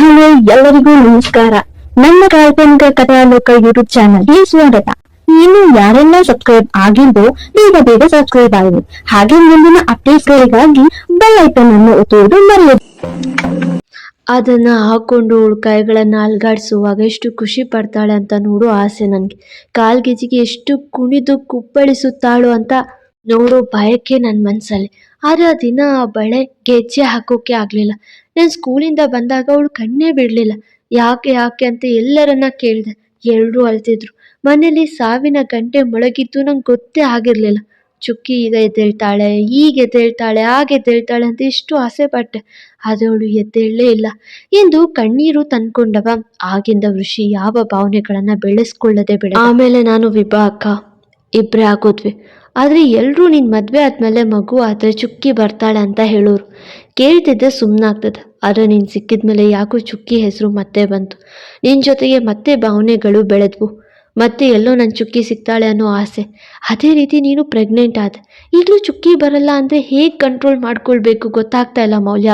Hello ಎಲ್ಲರಿಗೂ ನಮಸ್ಕಾರ. ನನ್ನ ಕಾಲ್ಪನಿಕ ಕಥಾಲೋಕ ಯೂಟ್ಯೂಬ್ ಚಾನಲ್ಗೆ ಸ್ವಾಗತ. ಇನ್ನು ಯಾರೆಲ್ಲ ಸಬ್ಸ್ಕ್ರೈಬ್ ಆಗಿದ್ದು ಬೇಗ ಬೇಗ ಸಬ್ಸ್ಕ್ರೈಬ್ ಆಗಿದೆ ಹಾಗೆ ಮುಂದಿನ ಅಪ್ಡೇಟ್ಗಳಿಗಾಗಿ ಬೆಲ್ ಐಕನ್ ಅನ್ನು ಒತ್ತುವುದು ಮರೆಯದು ಅದನ್ನ ಹಾಕೊಂಡು ಉಳ್ಕಾಯಿಗಳನ್ನ ಅಲ್ಗಾಡಿಸುವಾಗ ಎಷ್ಟು ಖುಷಿ ಪಡ್ತಾಳೆ ಅಂತ ನೋಡು ಆಸೆ ನನಗೆ. ಕಾಲ್ಗೆಜಿಗೆ ಎಷ್ಟು ಕುಣಿದು ಕುಪ್ಪಳಿಸುತ್ತಾಳು ಅಂತ ನೋಡೋ ಭಯಕ್ಕೆ ನನ್ನ ಮನಸ್ಸಲ್ಲಿ ಆದ್ರೆ ಆ ದಿನ ಆ ಬಳೆ ಗೆಜ್ಜೆ ಹಾಕೋಕೆ ಆಗಲಿಲ್ಲ. ನಾನು ಸ್ಕೂಲಿಂದ ಬಂದಾಗ ಅವಳು ಕಣ್ಣೇ ಬಿಡಲಿಲ್ಲ. ಯಾಕೆ ಯಾಕೆ ಅಂತ ಎಲ್ಲರನ್ನ ಕೇಳಿದೆ. ಎಲ್ಲರೂ ಅಳ್ತಿದ್ರು. ಮನೇಲಿ ಸಾವಿನ ಗಂಟೆ ಮೊಳಗಿದ್ದು ನಂಗೆ ಗೊತ್ತೇ ಆಗಿರಲಿಲ್ಲ. ಚುಕ್ಕಿ ಈಗ ಎದ್ದೇಳ್ತಾಳೆ ಈಗ ಎದ್ದೇಳ್ತಾಳೆ ಆಗ ಎದ್ದೇಳ್ತಾಳೆ ಅಂತ ಇಷ್ಟು ಆಸೆ ಪಟ್ಟೆ. ಆದರೆ ಅವಳು ಎದ್ದೇಳಲೇ ಇಲ್ಲ. ಎಂದು ಕಣ್ಣೀರು ತಂದ್ಕೊಂಡವ. ಆಗಿಂದ ಋಷಿ ಯಾವ ಭಾವನೆಗಳನ್ನ ಬೆಳೆಸ್ಕೊಳ್ಳದೆ ಬಿಡ ಆಮೇಲೆ ನಾನು ವಿಭಾ ಅಕ್ಕ ಇಬ್ಬರೇ ಆಗೋದ್ವಿ. ಆದರೆ ಎಲ್ಲರೂ ನಿನ್ನ ಮದುವೆ ಆದಮೇಲೆ ಮಗು ಆದರೆ ಚುಕ್ಕಿ ಬರ್ತಾಳೆ ಅಂತ ಹೇಳೋರು. ಕೇಳ್ತಿದ್ದೆ ಸುಮ್ಮನಾಗ್ತದೆ ಆದರೆ ನೀನು ಸಿಕ್ಕಿದ ಮೇಲೆ ಯಾಕೋ ಚುಕ್ಕಿ ಹೆಸರು ಮತ್ತೆ ಬಂತು. ನಿನ್ನ ಜೊತೆಗೆ ಮತ್ತೆ ಭಾವನೆಗಳು ಬೆಳೆದ್ವು. ಮತ್ತೆ ಎಲ್ಲೋ ನನ್ನ ಚುಕ್ಕಿ ಸಿಗ್ತಾಳೆ ಅನ್ನೋ ಆಸೆ. ಅದೇ ರೀತಿ ನೀನು ಪ್ರೆಗ್ನೆಂಟ್ ಆದ. ಈಗಲೂ ಚುಕ್ಕಿ ಬರಲ್ಲ ಅಂದರೆ ಹೇಗೆ ಕಂಟ್ರೋಲ್ ಮಾಡ್ಕೊಳ್ಬೇಕು ಗೊತ್ತಾಗ್ತಾ ಇಲ್ಲ ಮೌಲ್ಯ.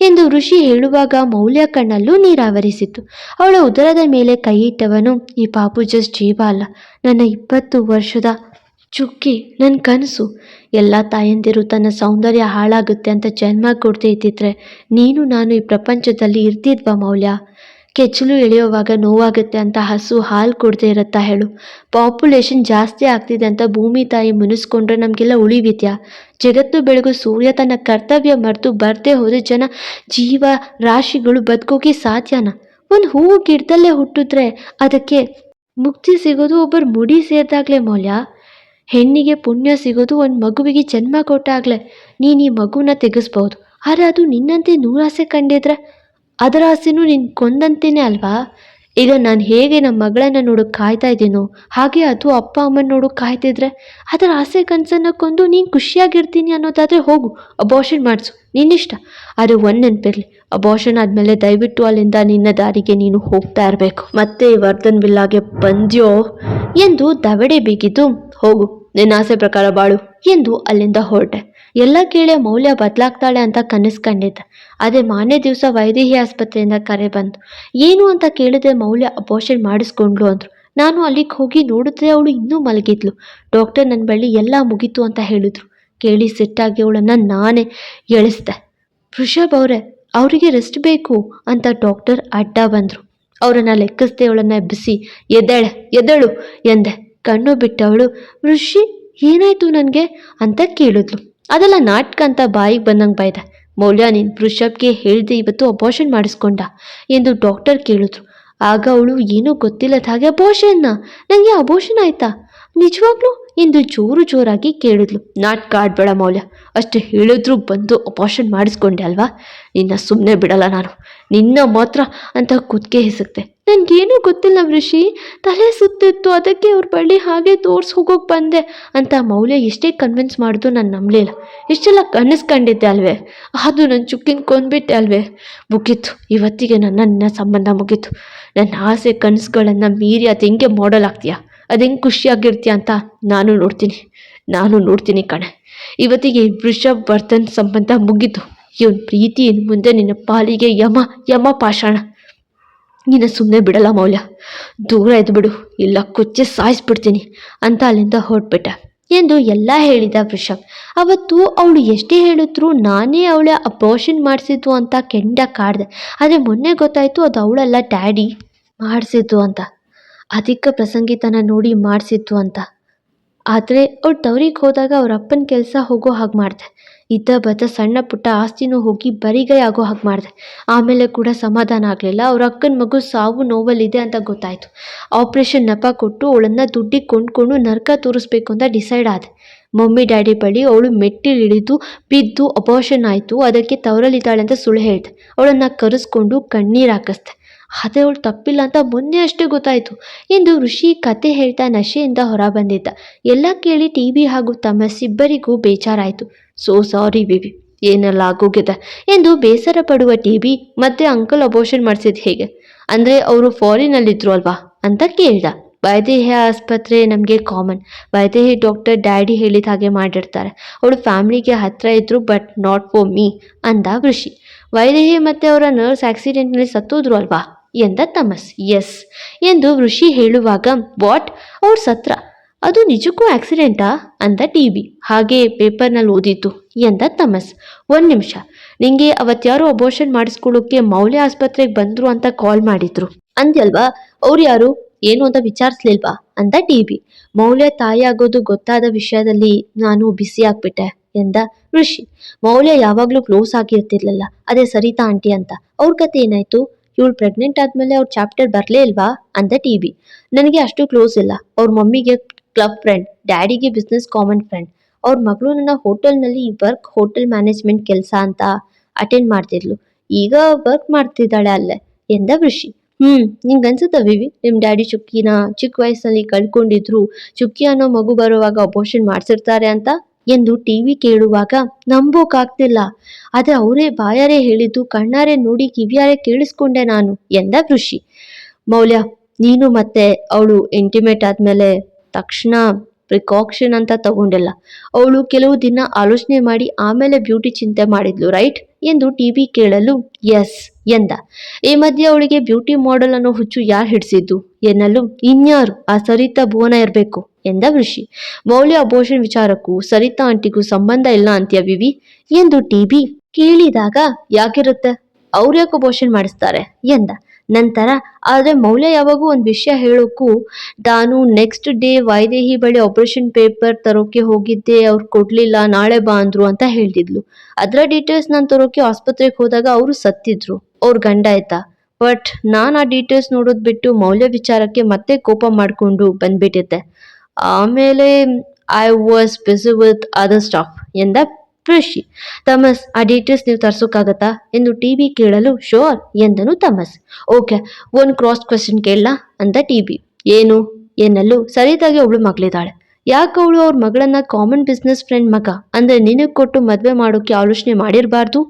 ಎಂದು ಋಷಿ ಹೇಳುವಾಗ ಮೌಲ್ಯ ಕಣ್ಣಲ್ಲೂ ನೀರಾವರಿಸಿತು ಅವಳ ಉದರದ ಮೇಲೆ ಕೈ ಇಟ್ಟವನು ಈ ಪಾಪು ಜಸ್ಟ್ ಜೀವ ಅಲ್ಲ. ನನ್ನ ಇಪ್ಪತ್ತು ವರ್ಷದ ಚುಕ್ಕಿ ನನ್ನ ಕನಸು. ಎಲ್ಲ ತಾಯಂದಿರು ತನ್ನ ಸೌಂದರ್ಯ ಹಾಳಾಗುತ್ತೆ ಅಂತ ಜನ್ಮ ಕೊಡ್ತಿದ್ರೆ ಇದ್ದಿದ್ರೆ ನೀನು ನಾನು ಈ ಪ್ರಪಂಚದಲ್ಲಿ ಇರ್ತಿದ್ವಾ ಮೌಲ್ಯ? ಕೆಚ್ಚಲು ಎಳೆಯುವಾಗ ನೋವಾಗುತ್ತೆ ಅಂತ ಹಸು ಹಾಲು ಕೊಡದೇ ಇರುತ್ತಾ ಹೇಳು. ಪಾಪ್ಯುಲೇಷನ್ ಜಾಸ್ತಿ ಆಗ್ತಿದೆ ಅಂತ ಭೂಮಿ ತಾಯಿ ಮುನಿಸ್ಕೊಂಡ್ರೆ ನಮಗೆಲ್ಲ ಉಳಿವಿದ್ಯಾ? ಜಗತ್ತು ಬೆಳಗು ಸೂರ್ಯ ತನ್ನ ಕರ್ತವ್ಯ ಮರೆತು ಬರ್ದೇ ಹೋದ್ರೆ ಜನ ಜೀವ ರಾಶಿಗಳು ಬದುಕೋಕೆ ಸಾಧ್ಯನಾ? ಒಂದು ಹೂವು ಗಿಡದಲ್ಲೇ ಹುಟ್ಟಿದ್ರೆ ಅದಕ್ಕೆ ಮುಕ್ತಿ ಸಿಗೋದು ಒಬ್ಬರು ಮುಡಿ ಸೇರಿದಾಗಲೇ ಮೌಲ್ಯ? ಹೆಣ್ಣಿಗೆ ಪುಣ್ಯ ಸಿಗೋದು ಒಂದು ಮಗುವಿಗೆ ಜನ್ಮ ಕೊಟ್ಟಾಗಲೇ ನೀನು ಈ ಮಗುನ ತೆಗೆಸ್ಬೋದು. ಆದರೆ ಅದು ನಿನ್ನಂತೆ ನೂರಾಸೆ ಕಂಡಿದ್ರೆ? ಅದರ ಆಸೆನೂ ನಿನ್ನ ಕೊಂದಂತೆಯೇ ಅಲ್ವಾ? ಈಗ ನಾನು ಹೇಗೆ ನಮ್ಮ ಮಗಳನ್ನು ನೋಡೋಕೆ ಕಾಯ್ತಾ ಇದ್ದೀನೋ, ಹಾಗೆ ಅದು ಅಪ್ಪ ಅಮ್ಮನ ನೋಡೋಕೆ ಕಾಯ್ತಿದ್ರೆ ಅದರ ಆಸೆ ಕನಸನ್ನು ಕೊಂದು ನೀನು ಖುಷಿಯಾಗಿರ್ತೀನಿ ಅನ್ನೋದಾದರೆ ಹೋಗು ಅಬಾಷನ್ ಮಾಡಿಸು, ನಿನ್ನಿಷ್ಟ. ಆದರೆ ಒಂದು ನೆನಪಿರಲಿ ಅಬಾರ್ಷನ್ ಆದಮೇಲೆ ದಯವಿಟ್ಟು ಅಲ್ಲಿಂದ ನಿನ್ನ ದಾರಿಗೆ ನೀನು ಹೋಗ್ತಾ ಇರಬೇಕು. ಮತ್ತೆ ವರ್ಧನ್ ವಿಲ್ಲಾಗೆ ಬಂದ್ಯೋ ಎಂದು ದವಡೆ ಬಿಗಿದು ಹೋಗು. ನಿನ್ನ ಆಸೆ ಪ್ರಕಾರ ಬಾಳು ಎಂದು ಅಲ್ಲಿಂದ ಹೊರಟೆ. ಎಲ್ಲ ಕೇಳಿ ಮೌಲ್ಯ ಬದಲಾಗ್ತಾಳೆ ಅಂತ ಕನಸು ಅದೇ ಮಾನ್ಯ ದಿವಸ ವೈದೇಹಿ ಆಸ್ಪತ್ರೆಯಿಂದ ಕರೆ ಬಂತು ಏನು ಅಂತ ಕೇಳಿದ್ರೆ ಮೌಲ್ಯ ಅಬೋಷನ್ ಮಾಡಿಸ್ಕೊಂಡ್ಲು ಅಂದ್ರು. ನಾನು ಅಲ್ಲಿಗೆ ಹೋಗಿ ನೋಡಿದ್ರೆ ಅವಳು ಇನ್ನೂ ಮಲಗಿದ್ಲು. ಡಾಕ್ಟರ್ ನನ್ನ ಬಳಿ ಎಲ್ಲ ಮುಗೀತು ಅಂತ ಹೇಳಿದ್ರು. ಕೇಳಿ ಸಿಟ್ಟಾಗಿ ಅವಳನ್ನು ನಾನೇ ಎಳಿಸ್ದೆ. ವೃಷಭ್ ಅವರೇ, ಅವರಿಗೆ ರೆಸ್ಟ್ ಬೇಕು ಅಂತ ಡಾಕ್ಟರ್ ಅಡ್ಡ ಬಂದರು. ಅವರನ್ನು ಲೆಕ್ಕಿಸ್ದೆ ಅವಳನ್ನು ಎಬ್ಬಿಸಿ, ಎದ್ದೇಳೆ, ಎದ್ದಳು ಎಂದೆ. ಕಣ್ಣು ಬಿಟ್ಟವಳು, ಋಷಿ, ಏನಾಯ್ತು ನನಗೆ? ಅಂತ ಕೇಳಿದ್ಲು. ಅದೆಲ್ಲ ನಾಟಕ ಅಂತ ಬಾಯಿಗೆ ಬಂದಂಗೆ ಬೈದೆ. ಮೌಲ್ಯ, ನೀನು ವೃಷಭ್ಗೆ ಹೇಳಿದೆ ಇವತ್ತು ಅಬೋಷನ್ ಮಾಡಿಸ್ಕೊಂಡ ಎಂದು ಡಾಕ್ಟರ್ ಕೇಳಿದ್ರು. ಆಗ ಅವಳು, ಏನೂ ಗೊತ್ತಿಲ್ಲದ ಹಾಗೆ ಅಬೋಷನ್ನ ನನಗೆ ಅಬೋಷನ್ ಆಯ್ತಾ? ನಿಜವಾಗ್ಲೂ ಎಂದು ಜೋರು ಜೋರಾಗಿ ಕೇಳಿದ್ಲು. ನಾಟ್ ಕಾರ್ಡ್ ಬೇಡ ಮೌಲ್ಯ. ಅಷ್ಟು ಹೇಳಿದ್ರು ಬಂದು ಅಪಾರ್ಷನ್ ಮಾಡಿಸ್ಕೊಂಡೆ ಅಲ್ವಾ? ನಿನ್ನ ಸುಮ್ಮನೆ ಬಿಡಲ್ಲ ನಾನು. ನಿನ್ನ ಮಾತ್ರ ಅಂತ ಕುತ್ತಿಗೆ ಹಿಸುಕ್ತೆ ನನಗೇನೂ ಗೊತ್ತಿಲ್ಲ ಋಷಿ ತಲೆ ಸುತ್ತಿತ್ತು. ಅದಕ್ಕೆ ಅವ್ರ ಬಳಿ ಹಾಗೆ ತೋರ್ಸಿ ಹೋಗೋಕೆ ಬಂದೆ ಅಂತ ಮೌಲ್ಯ ಎಷ್ಟೇ ಕನ್ವಿನ್ಸ್ ಮಾಡಿದ್ರು ನಾನು ನಂಬಲಿಲ್ಲ ಇಷ್ಟೆಲ್ಲ ಕನಸ್ಕೊಂಡಿದ್ದೆ ಅಲ್ವೇ? ಅದು ನನ್ನ ಚುಕ್ಕಿನ ಕೊಂದ್ಬಿಟ್ಟೆ ಅಲ್ವೇ? ಮುಗೀತು. ಇವತ್ತಿಗೆ ನನ್ನ ನಿನ್ನ ಸಂಬಂಧ ಮುಗೀತು. ನನ್ನ ಆಸೆ ಕನಸುಗಳನ್ನು ಮೀರಿ ಅದು ಹೆಂಗೆ ಮಾಡಲ್ ಆಗ್ತೀಯಾ? ಅದು ಹೆಂಗೆ ಖುಷಿಯಾಗಿರ್ತೀಯ ಅಂತ ನಾನು ನೋಡ್ತೀನಿ. ನಾನು ನೋಡ್ತೀನಿ ಕಣೆ. ಇವತ್ತಿಗೆ ವೃಷಭ್ ವರ್ಧನ್ ಸಂಬಂಧ ಮುಗಿತು. ಇವನ್ ಪ್ರೀತಿ ಇನ್ನು ಮುಂದೆ ನಿನ್ನ ಪಾಲಿಗೆ ಯಮ ಯಮ ಪಾಷಾಣ. ನಿನ್ನ ಸುಮ್ಮನೆ ಬಿಡಲ್ಲ ಮೌಲ್ಯ. ದೂರ ಎದ್ಬಿಡು ಬಿಡು ಇಲ್ಲ ಕೊಚ್ಚೆ ಸಾಯಿಸ್ಬಿಡ್ತೀನಿ ಅಂತ ಅಲ್ಲಿಂದ ಹೊರಟ್ಬಿಟ್ಟ. ಎಂದು ಎಲ್ಲ ಹೇಳಿದ ವೃಷಭ್. ಅವತ್ತು ಅವಳು ಎಷ್ಟೇ ಹೇಳಿದ್ರು ನಾನೇ ಅವಳ ಅಬೋಷನ್ ಮಾಡಿಸಿದ್ದು ಅಂತ ಕೆಂಡ ಕಾಡ್ದೆ. ಆದರೆ ಮೊನ್ನೆ ಗೊತ್ತಾಯಿತು ಅದು ಅವಳಲ್ಲ ಡ್ಯಾಡಿ ಮಾಡಿಸಿದ್ದು ಅಂತ. ಅಧಿಕ ಪ್ರಸಂಗಿತನ ನೋಡಿ ಮಾಡಿಸಿತ್ತು ಅಂತ. ಆದರೆ ಅವ್ಳು ತವರಿಗೆ ಹೋದಾಗ ಅವ್ರ ಅಪ್ಪನ ಕೆಲಸ ಹೋಗೋ ಹಾಗೆ ಮಾಡಿದೆ. ಇದ್ದ ಬದ್ದ ಸಣ್ಣ ಪುಟ್ಟ ಆಸ್ತಿನೂ ಹೋಗಿ ಬರಿಗೈ ಆಗೋ ಹಾಗೆ ಮಾಡಿದೆ. ಆಮೇಲೆ ಕೂಡ ಸಮಾಧಾನ ಆಗಲಿಲ್ಲ. ಅವ್ರ ಅಕ್ಕನ ಮಗು ಸಾವು ನೋವಲ್ಲಿದೆ ಅಂತ ಗೊತ್ತಾಯಿತು. ಆಪ್ರೇಷನ್ ನೆಪ ಕೊಟ್ಟು ಅವಳನ್ನು ದುಡ್ಡಿಗೆ ಕೊಂಡ್ಕೊಂಡು ನರ್ಕ ತೋರಿಸ್ಬೇಕು ಅಂತ ಡಿಸೈಡ್ ಆದೆ. ಮಮ್ಮಿ, ಡ್ಯಾಡಿ ಬಳಿ ಅವಳು ಮೆಟ್ಟಿಲು ಇಳಿದು ಬಿದ್ದು ಅಪೋಷನ್ ಆಯಿತು. ಅದಕ್ಕೆ ತವರಲ್ಲಿದ್ದಾಳೆ ಅಂತ ಸುಳ್ಳು ಹೇಳ್ದೆ. ಅವಳನ್ನು ಕರೆಸ್ಕೊಂಡು ಕಣ್ಣೀರು ಹಾಕಿಸ್ದೆ. ಆದರೆ ಅವಳು ತಪ್ಪಿಲ್ಲ ಅಂತ ಮೊನ್ನೆ ಅಷ್ಟೇ ಗೊತ್ತಾಯಿತು. ಎಂದು ಋಷಿ ಕತೆ ಹೇಳ್ತಾ ನಶೆಯಿಂದ ಹೊರ ಬಂದಿದ್ದ ಎಲ್ಲ ಕೇಳಿ ಟಿ ಬಿ ಹಾಗೂ ತಮ್ಮಸಿಬ್ಬರಿಗೂ ಬೇಜಾರಾಯಿತು. ಸೋ ಸಾರಿ ಬಿಬಿ ಏನೆಲ್ಲ ಆಗೋಗಿದೆ? ಎಂದು ಬೇಸರ ಪಡುವ ಟಿ ಬಿ ಮತ್ತೆ ಅಂಕಲ್ ಅಬೋಷನ್ ಮಾಡಿಸಿದ್ದು ಹೇಗೆ? ಅಂದರೆ ಅವರು ಫಾರಿನಲ್ಲಿದ್ದರು ಅಲ್ವಾ? ಅಂತ ಕೇಳ್ದ. ವೈದೇಹಿ ಆಸ್ಪತ್ರೆ ನಮಗೆ ಕಾಮನ್ ವೈದೇಹಿ ಡಾಕ್ಟರ್ ಡ್ಯಾಡಿ ಹೇಳಿದ ಹಾಗೆ ಮಾಡಿರ್ತಾರೆ. ಅವಳು ಫ್ಯಾಮಿಲಿಗೆ ಹತ್ತಿರ ಇದ್ದರು ಬಟ್ ನಾಟ್ ಫಾರ್ ಮೀ ಅಂದ ಋಷಿ. ವೈದೇಹಿ ಮತ್ತೆ ಅವರ ನರ್ಸ್ ಆಕ್ಸಿಡೆಂಟ್ನಲ್ಲಿ ಸತ್ತೋದ್ರು ಅಲ್ವಾ? ಎಂದ ತಮಸ್. ಎಸ್. ಎಂದು ಋಷಿ ಹೇಳುವಾಗ, ವಾಟ್? ಅವ್ರ ಸತ್ರ. ಅದು ನಿಜಕ್ಕೂ ಆಕ್ಸಿಡೆಂಟಾ? ಅಂದ ಟಿ ಬಿ ಹಾಗೆ ಪೇಪರ್ನಲ್ಲಿ ಓದಿತು, ಎಂದ ತಮಸ್. ಒಂದು ನಿಮಿಷ. ನಿಂಗೆ ಅವತ್ಯಾರೋ ಅಬೋರ್ಷನ್ ಮಾಡಿಸ್ಕೊಳ್ಳೋಕೆ ಮೌಲ್ಯ ಆಸ್ಪತ್ರೆಗೆ ಬಂದ್ರು ಅಂತ ಕಾಲ್ ಮಾಡಿದ್ರು. ಅಂದ್ಯಲ್ವಾ? ಅವ್ರು ಯಾರು? ಏನು ಅಂತ ವಿಚಾರಿಸ್ಲಿಲ್ವಾ? ಅಂದ ಟಿ ಬಿ ಮೌಲ್ಯ ತಾಯಿ ಆಗೋದು ಗೊತ್ತಾದ ವಿಷಯದಲ್ಲಿ ನಾನು ಬಿಸಿ ಆಗ್ಬಿಟ್ಟೆ, ಎಂದ ಋಷಿ. ಮೌಲ್ಯ ಯಾವಾಗಲೂ ಕ್ಲೋಸ್ ಆಗಿರ್ತಿರ್ಲಿಲ್ಲ. ಅದೇ ಸರಿತಾ ಆಂಟಿ ಅಂತ. ಅವ್ರ ಕತೆ ಏನಾಯ್ತು? ಇವಳು ಪ್ರೆಗ್ನೆಂಟ್ ಆದ್ಮೇಲೆ ಅವ್ರ ಚಾಪ್ಟರ್ ಬರಲೇ ಇಲ್ವಾ? ಅಂದ ಟಿ ಬಿ ನನಗೆ ಅಷ್ಟು ಕ್ಲೋಸ್ ಇಲ್ಲ. ಅವ್ರ ಮಮ್ಮಿಗೆ ಕ್ಲಬ್ ಫ್ರೆಂಡ್ ಡ್ಯಾಡಿಗೆ ಬಿಸ್ನೆಸ್ ಕಾಮನ್ ಫ್ರೆಂಡ್ ಅವ್ರ ಮಗಳು ನನ್ನ ಹೋಟೆಲ್ನಲ್ಲಿ ವರ್ಕ್ ಹೋಟೆಲ್ ಮ್ಯಾನೇಜ್ಮೆಂಟ್ ಕೆಲಸ ಅಂತ ಅಟೆಂಡ್ ಮಾಡ್ತಿದ್ಲು. ಈಗ ವರ್ಕ್ ಮಾಡ್ತಿದ್ದಾಳೆ ಅಲ್ಲೇ, ಎಂದ ಋಷಿ ಹ್ಮ್ ನಿಂಗ ಅನ್ಸುತ್ತ ವಿವಿ ನಿಮ್ ಡ್ಯಾಡಿ ಚುಕ್ಕಿನ ಚಿಕ್ಕ ವಯಸ್ಸಲ್ಲಿ ಕಳ್ಕೊಂಡಿದ್ರು. ಚುಕ್ಕಿ ಅನ್ನೋ ಮಗು ಬರುವಾಗ ಅಬೋಷನ್ ಮಾಡ್ಸಿರ್ತಾರೆ ಅಂತ? ಎಂದು ಟಿವಿ ಕೇಳುವಾಗ ನಂಬೋಕಾಗ್ತಿಲ್ಲ. ಆದರೆ ಅವರೇ ಬಾಯಾರೆ ಹೇಳಿದ್ದು, ಕಣ್ಣಾರೆ ನೋಡಿ ಕಿವಿಯಾರೆ ಕೇಳಿಸ್ಕೊಂಡೆ ನಾನು ಎಂದ ಋಷಿ. ಮೌಲ್ಯ, ನೀನು ಮತ್ತೆ ಅವಳು ಇಂಟಿಮೇಟ್ ಆದ್ಮೇಲೆ ತಕ್ಷಣ ಪ್ರಿಕಾಕ್ಷನ್ ಅಂತ ತಗೊಂಡಿಲ್ಲ. ಅವಳು ಕೆಲವು ದಿನ ಆಲೋಚನೆ ಮಾಡಿ ಆಮೇಲೆ ಬ್ಯೂಟಿ ಚಿಂತೆ ಮಾಡಿದ್ಲು ರೈಟ್ ಎಂದು ಟಿವಿ ಕೇಳಲು ಎಸ್ ಎಂದ. ಈ ಮಧ್ಯೆ ಅವಳಿಗೆ ಬ್ಯೂಟಿ ಮಾಡೆಲ್ ಅನ್ನೋ ಹುಚ್ಚು ಯಾರು ಹಿಡಿಸಿದ್ದು ಎನ್ನಲು ಇನ್ಯಾರು? ಆ ಸರಿತಾ ಭುವನ ಇರಬೇಕು ಎಂದ ಋಷಿ. ಮೌಲ್ಯ ಅಬೋಷನ್ ವಿಚಾರಕ್ಕೂ ಸರಿತಾ ಆಂಟಿಗೂ ಸಂಬಂಧ ಇಲ್ಲ ಅಂತ್ಯ ವಿವಿ ಎಂದು ಟಿವಿ ಕೇಳಿದಾಗ, ಯಾಕಿರುತ್ತೆ? ಅವ್ರು ಯಾಕೆ ಅಬೋಷನ್ ಮಾಡಿಸ್ತಾರೆ? ಎಂದ. ನಂತರ, ಆದರೆ ಮೌಲ್ಯ ಯಾವಾಗೂ ಒಂದು ವಿಷಯ ಹೇಳೋಕ್ಕೂ ನಾನು ನೆಕ್ಸ್ಟ್ ಡೇ ವೈದೇಹಿ ಬಳಿ ಆಪರೇಷನ್ ಪೇಪರ್ ತರೋಕೆ ಹೋಗಿದ್ದೆ, ಅವ್ರು ಕೊಡ್ಲಿಲ್ಲ, ನಾಳೆ ಬಾ ಅಂದ್ರು ಅಂತ ಹೇಳ್ತಿದ್ಲು. ಅದರ ಡೀಟೇಲ್ಸ್ ನಾನು ತರೋಕೆ ಆಸ್ಪತ್ರೆಗೆ ಹೋದಾಗ ಅವರು ಸತ್ತಿದ್ರು. ಅವ್ರ ಗಂಡ ಆಯ್ತಾ? ಬಟ್ ನಾನು ಆ ಡೀಟೇಲ್ಸ್ ನೋಡೋದು ಬಿಟ್ಟು ಮೌಲ್ಯ ವಿಚಾರಕ್ಕೆ ಮತ್ತೆ ಕೋಪ ಮಾಡಿಕೊಂಡು ಬಂದ್ಬಿಟ್ಟಿದ್ದೆ. ಆಮೇಲೆ I was busy with other staff ಎಂದ ಋಷಿ ತಮಸ್ ಆ ಡೀಟೇಲ್ಸ್ ನೀವು ತರ್ಸೋಕ್ಕಾಗತ್ತಾ ಎಂದು ಟಿ ಬಿ ಕೇಳಲು, ಶೋರ್! ಎಂದನು ತಮಸ್. ಓಕೆ ಒಂದು ಕ್ರಾಸ್ ಕ್ವೆಶನ್ ಕೇಳಲಾ? ಅಂದ ಟಿ ಬಿ. ಏನು? ಎನ್ನಲು ಸರಿದಾಗಿ ಅವಳು ಮಗಳಿದ್ದಾಳೆ ಯಾಕೆ ಅವಳು ಅವ್ರ ಮಗಳನ್ನ ಕಾಮನ್ ಬಿಸ್ನೆಸ್ ಫ್ರೆಂಡ್ ಮಗ? ಅಂದ್ರೆ ನಿನಗೆ ಕೊಟ್ಟು ಮದ್ವೆ ಮಾಡೋಕೆ ಆಲೋಚನೆ ಮಾಡಿರಬಾರ್ದು?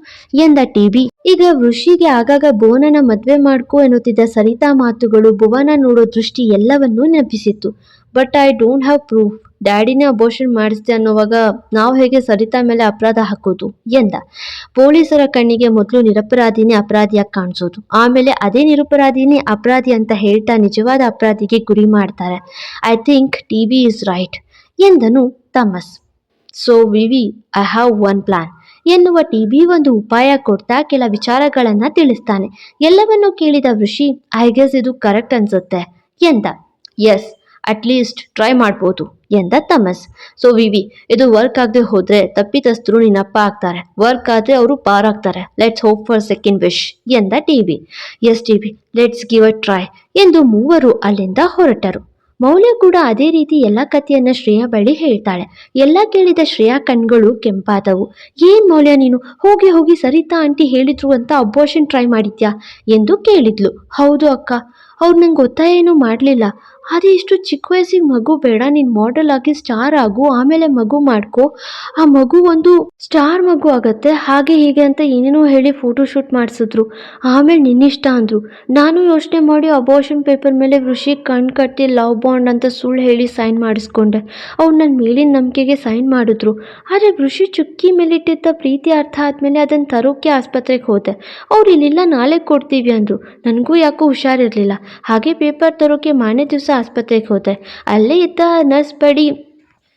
ಎಂದ ಟಿ ಬಿ. ಈಗ ಋಷಿಗೆ ಆಗಾಗ ಬೋನನ ಮದ್ವೆ ಮಾಡ್ಕೋ ಎನ್ನುತ್ತಿದ್ದ ಸರಿತಾ ಮಾತುಗಳು ಭುವನ ನೋಡೋ ದೃಷ್ಟಿ ಎಲ್ಲವನ್ನೂ ನೆನಪಿಸಿತ್ತು. But I don't have proof ಡ್ಯಾಡಿನೇ abortion ಮಾಡಿಸಿದೆ ಅನ್ನೋವಾಗ ನಾವು ಹೇಗೆ ಸರಿತಾ ಮೇಲೆ ಅಪರಾಧ ಹಾಕೋದು? ಎಂದ. ಪೊಲೀಸರ ಕಣ್ಣಿಗೆ ಮೊದಲು ನಿರಪರಾಧಿನೇ ಅಪರಾಧಿಯಾಗಿ ಕಾಣಿಸೋದು. ಆಮೇಲೆ ಅದೇ ನಿರಪರಾಧಿನೇ ಅಪರಾಧಿ ಅಂತ ಹೇಳ್ತಾ ನಿಜವಾದ ಅಪರಾಧಿಗೆ ಗುರಿ ಮಾಡ್ತಾರೆ. I think T V is right ಎಂದನು ತಮಸ್. ಸೊ ವಿವಿ ಐ ಹ್ಯಾವ್ ಒನ್ ಪ್ಲಾನ್ ಎನ್ನುವ ಟಿ ಬಿ ಒಂದು ಉಪಾಯ ಕೊಡ್ತಾ ಕೆಲ ವಿಚಾರಗಳನ್ನು ತಿಳಿಸ್ತಾನೆ. ಎಲ್ಲವನ್ನೂ ಕೇಳಿದ ಋಷಿ ಐ ಗೆಸ್ ಇದು ಕರೆಕ್ಟ್ ಅನ್ಸುತ್ತೆ. ಎಂದ. ಎಸ್ ಅಟ್ಲೀಸ್ಟ್ ಟ್ರೈ ಮಾಡ್ಬೋದು ಎಂದ ತಮಸ್. ಸೊ ವಿವಿ ಇದು ವರ್ಕ್ ಆಗದೆ ಹೋದ್ರೆ ತಪ್ಪಿತಸ್ಥರು ನಿನ್ನಪ್ಪ ಆಗ್ತಾರೆ. ವರ್ಕ್ ಆದ್ರೆ ಅವರು ಪಾರಾಗ್ತಾರೆ let's hope for second wish ಎಂದ TV yes TV let's give a try ಎಂದು ಮೂವರು ಅಲ್ಲಿಂದ ಹೊರಟರು. ಮೌಲ್ಯ ಕೂಡ ಅದೇ ರೀತಿ ಎಲ್ಲ ಕಥೆಯನ್ನ ಶ್ರೇಯಾ ಬಳಿ ಹೇಳ್ತಾಳೆ. ಎಲ್ಲ ಕೇಳಿದ ಶ್ರೇಯಾ ಕಣ್ಗಳು ಕೆಂಪಾದವು. ಏನ್ ಮೌಲ್ಯ ನೀನು? ಹೋಗಿ ಹೋಗಿ ಸರಿತಾ ಆಂಟಿ ಹೇಳಿದ್ರು ಅಂತ ಅಬೋಷನ್ ಟ್ರೈ ಮಾಡಿದ್ಯಾ? ಎಂದು ಕೇಳಿದ್ಲು. ಹೌದು ಅಕ್ಕ, ಅವ್ರು ನಂಗೆ ಒತ್ತಾಯ ಏನೂ ಮಾಡಲಿಲ್ಲ. ಅದೇ ಇಷ್ಟು ಚಿಕ್ಕ ವಯಸ್ಸಿಗೆ ಮಗು ಬೇಡ, ನೀನು ಮಾಡೆಲ್ ಆಗಿ ಸ್ಟಾರ್ ಆಗು, ಆಮೇಲೆ ಮಗು ಮಾಡ್ಕೊ. ಆ ಮಗು ಒಂದು ಸ್ಟಾರ್ ಮಗು ಆಗತ್ತೆ, ಹಾಗೆ ಹೀಗೆ ಅಂತ ಏನೇನೋ ಹೇಳಿ ಫೋಟೋ ಶೂಟ್ ಮಾಡಿಸಿದ್ರು. ಆಮೇಲೆ ನಿನ್ನಿಷ್ಟ ಅಂದರು. ನಾನು ಯೋಚನೆ ಮಾಡಿ ಅಬೋಷನ್ ಪೇಪರ್ ಮೇಲೆ ಋಷಿ ಕಣ್ ಕಟ್ಟಿ ಲವ್ ಬಾಂಡ್ ಅಂತ ಸುಳ್ಳು ಹೇಳಿ ಸೈನ್ ಮಾಡಿಸ್ಕೊಂಡೆ. ಅವ್ರು ನನ್ನ ಮೇಲಿನ ನಂಬಿಕೆಗೆ ಸೈನ್ ಮಾಡಿದ್ರು. ಆದರೆ ಋಷಿ ಚುಕ್ಕಿ ಮೇಲಿಟ್ಟಿದ್ದ ಪ್ರೀತಿ ಅರ್ಥ ಆದಮೇಲೆ ಅದನ್ನು ತರೋಕ್ಕೆ ಆಸ್ಪತ್ರೆಗೆ ಹೋದೆ. ಅವ್ರು ಇಲ್ಲಿಲ್ಲ, ನಾಳೆ ಕೊಡ್ತೀವಿ ಅಂದರು. ನನಗೂ ಯಾಕೋ ಹುಷಾರಿರಲಿಲ್ಲ. ಹಾಗೆ ಪೇಪರ್ ತರೋಕೆ ಮಾನ್ಯ ದಿವಸ ಆಸ್ಪತ್ರೆಗೆ ಹೋದೆ. ಅಲ್ಲೇ ಇದ್ದ ನರ್ಸ್ ಬಡಿ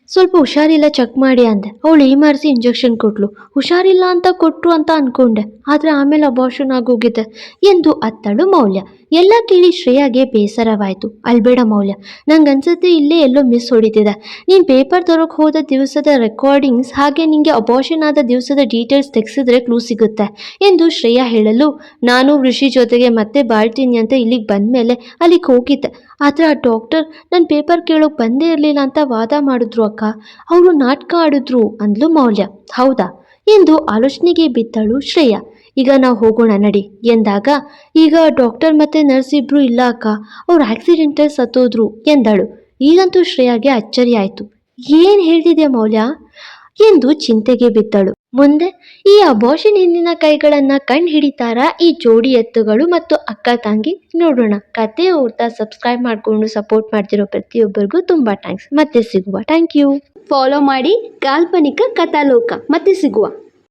ಸ್ವಲ್ಪ ಹುಷಾರಿಲ್ಲ, ಚೆಕ್ ಮಾಡಿ ಅಂದೆ. ಅವಳು ಈ ಇಂಜೆಕ್ಷನ್ ಕೊಟ್ಲು. ಹುಷಾರಿಲ್ಲ ಅಂತ ಕೊಟ್ರು ಅಂತ ಅಂದ್ಕೊಂಡೆ ಆದರೆ ಆಮೇಲೆ ಅಬಾರ್ಷನ್ ಆಗೋಗಿದೆ ಎಂದು ಅತ್ತಳು ಮೌಲ್ಯ. ಎಲ್ಲ ಕೇಳಿ ಶ್ರೇಯಾಗೆ ಬೇಸರವಾಯಿತು. ಅಲ್ಬೇಡ ಮೌಲ್ಯ. ನಂಗೆ ಅನ್ಸುತ್ತೆ ಇಲ್ಲೇ ಎಲ್ಲೋ ಮಿಸ್ ಹೊಡಿತಿದೆ. ನೀನು ಪೇಪರ್ ತರೋಕೆ ಹೋದ ದಿವಸದ ರೆಕಾರ್ಡಿಂಗ್ಸ್ ಹಾಗೆ ನಿಮಗೆ ಅಬಾರ್ಷನ್ ಆದ ದಿವಸದ ಡೀಟೇಲ್ಸ್ ತೆಗೆಸಿದ್ರೆ ಕ್ಲೂ ಸಿಗುತ್ತೆ ಎಂದು ಶ್ರೇಯಾ ಹೇಳಲು, ನಾನು ಋಷಿ ಜೊತೆಗೆ ಮತ್ತೆ ಬಾಳ್ತೀನಿ ಅಂತ ಇಲ್ಲಿಗೆ ಬಂದಮೇಲೆ ಅಲ್ಲಿಗೆ ಹೋಗಿದ್ದೆ. ಆದರೆ ಆ ಡಾಕ್ಟರ್ ನನ್ನ ಪೇಪರ್ ಕೇಳೋಕೆ ಬಂದೇ ಇರಲಿಲ್ಲ ಅಂತ ವಾದ ಮಾಡಿದ್ರು ಅಕ್ಕ. ಅವರು ನಾಟಕ ಆಡಿದ್ರು ಅಂದ್ಲು ಮೌಲ್ಯ. ಹೌದಾ? ಎಂದು ಆಲೋಚನೆಗೆ ಬಿದ್ದಳು ಶ್ರೇಯ. ಈಗ ನಾವು ಹೋಗೋಣ ನಡಿ ಎಂದಾಗ, ಈಗ ಡಾಕ್ಟರ್ ಮತ್ತೆ ನರ್ಸ್ ಇಬ್ರು ಇಲ್ಲ ಅಕ್ಕ. ಅವ್ರು ಆಕ್ಸಿಡೆಂಟಲ್ಲಿ ಸತ್ತೋದ್ರು ಎಂದಳು. ಈಗಂತೂ ಶ್ರೇಯಾಗೆ ಅಚ್ಚರಿ ಆಯಿತು ಏನು ಹೇಳ್ತಿದ್ಯಾ ಮೌಲ್ಯ? ಎಂದು ಚಿಂತೆಗೆ ಬಿದ್ದಳು. ಮುಂದೆ, ಈ ಅಬೋಷನ್ ಹಿಂದಿನ ಕೈಗಳನ್ನ ಕಂಡು ಹಿಡಿತಾರ, ಈ ಜೋಡಿ ಎತ್ತುಗಳು ಮತ್ತು ಅಕ್ಕ ತಂಗಿ ನೋಡೋಣ. ಕತೆ ಓದ್ತಾ ಸಬ್ಸ್ಕ್ರೈಬ್ ಮಾಡಿಕೊಂಡು ಸಪೋರ್ಟ್ ಮಾಡ್ತಿರೋ ಪ್ರತಿಯೊಬ್ಬರಿಗೂ ತುಂಬ ಥ್ಯಾಂಕ್ಸ್ ಮತ್ತೆ ಸಿಗುವ. ಥ್ಯಾಂಕ್ ಯು ಫಾಲೋ ಮಾಡಿ ಕಾಲ್ಪನಿಕ ಕಥಾಲೋಕ. ಮತ್ತೆ ಸಿಗುವ.